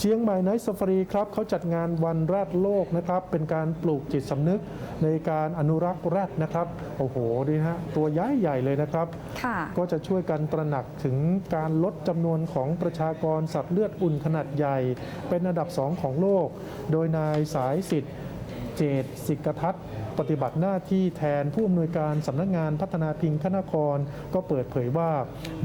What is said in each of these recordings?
เชียงใหม่ไนท์ซ f ฟ r รีครับเขาจัดงานวันแรดโลกนะครับ เป็นการปลูกจิตสำนึกในการอนุรักษ์แรดนะครับ โอ้โหดีฮะตัวย้ายใหญ่เลยนะครับค่ะก็จะช่วยกันตระหนักถึงการลดจำนวนของประชากรสัตว์เลือดอุ่นขนาดใหญ่ เป็นอันดับสองของโลก โดยนายสายสิทธิ์ เจตสิกทัศน์ปฏิบัติหน้าที่แทนผู้อำนวยการสำนักงานพัฒนาพิงค์นคร ก็เปิดเผยว่า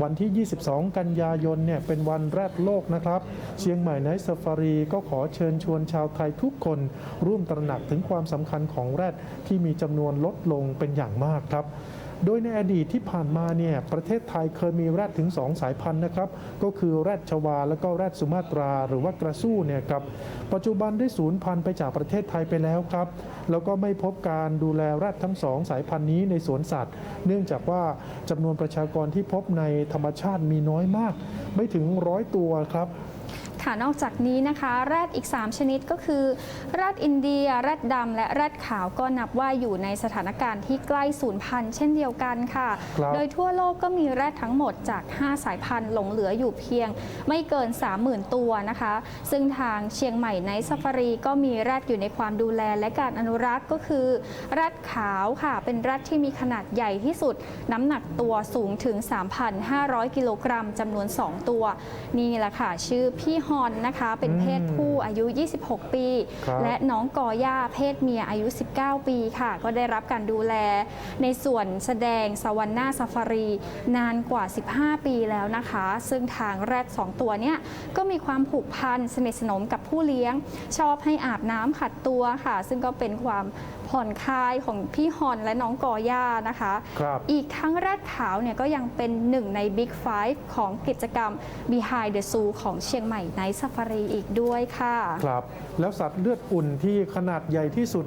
วันที่ 22 กันยายนเนี่ยเป็นวันแรกโลกนะครับ เชียงใหม่ไนท์ซาฟารีก็ขอเชิญชวนชาวไทยทุกคน ร่วมตระหนักถึงความสำคัญของแรดที่มีจำนวนลดลงเป็นอย่างมากครับ โดยในอดีตที่ผ่านมาเนี่ยประเทศไทยเคยมีแรดถึง 2 สายพันธุ์นะครับ ก็คือแรดชวา และก็แรดสุมาตราหรือว่ากระสู้เนี่ยครับปัจจุบันได้สูญพันธุ์ไปจากประเทศไทยไปแล้วครับ แล้วก็ไม่พบการดูแลแรดทั้งสองสายพันธุ์นี้ในสวนสัตว์ เนื่องจากว่าจำนวนประชากรที่พบในธรรมชาติมีน้อยมาก ไม่ถึงร้อยตัวครับ ค่ะนอกจากนี้นะคะแรดอีก 3 ชนิดก็คือแรดอินเดียแรดดำและแรดขาวก็นับว่าอยู่ในสถานการณ์ที่ใกล้สูญพันธุ์เช่นเดียวกันค่ะครับโดยทั่วโลกก็มีแรดทั้งหมดจาก 5 สายพันธุ์หลงเหลืออยู่เพียง ไม่เกิน 30,000 ตัวนะคะ ซึ่งทางเชียงใหม่ในซ f ฟ r รีก็มีแรดอยู่ในความดูแลและการอนุรักษ์ก็คือแรดขาวค่ะ เป็นแรดที่มีขนาดใหญ่ที่สุด น้ำหนักตัวสูงถึง 3,500 กิโลกรัมจำนวน 2 ตัว นี่แหละค่ะ ชื่อพี่ฮอนนะคะ เป็นเพศผู้อายุ 26 ปี ครับและน้องกอย่าเพศเมียอายุ 19 ปีค่ะ ก็ได้รับการดูแล ในส่วนแสดงสวรรค์หน้าซาฟารี นานกว่า 15 ปีแล้วนะคะ ซึ่งทางแรด2ตัวเนี้ยก็มีความผูกพันสนิทสนมกับผู้เลี้ยง ชอบให้อาบน้ำขัดตัวค่ะ ซึ่งก็เป็นความ ผ่อนคลายของพี่ฮอนและน้องกอย่านะคะ ครับ อีกทั้งแรดขาวเนี่ยก็ยังเป็นหนึ่งใน Big Five ของกิจกรรม Behind the Zoo ของเชียงใหม่ในซ f ฟ r รีอีกด้วยค่ะ ครับ แล้วสัตว์เลือดอุ่นที่ขนาดใหญ่ที่สุด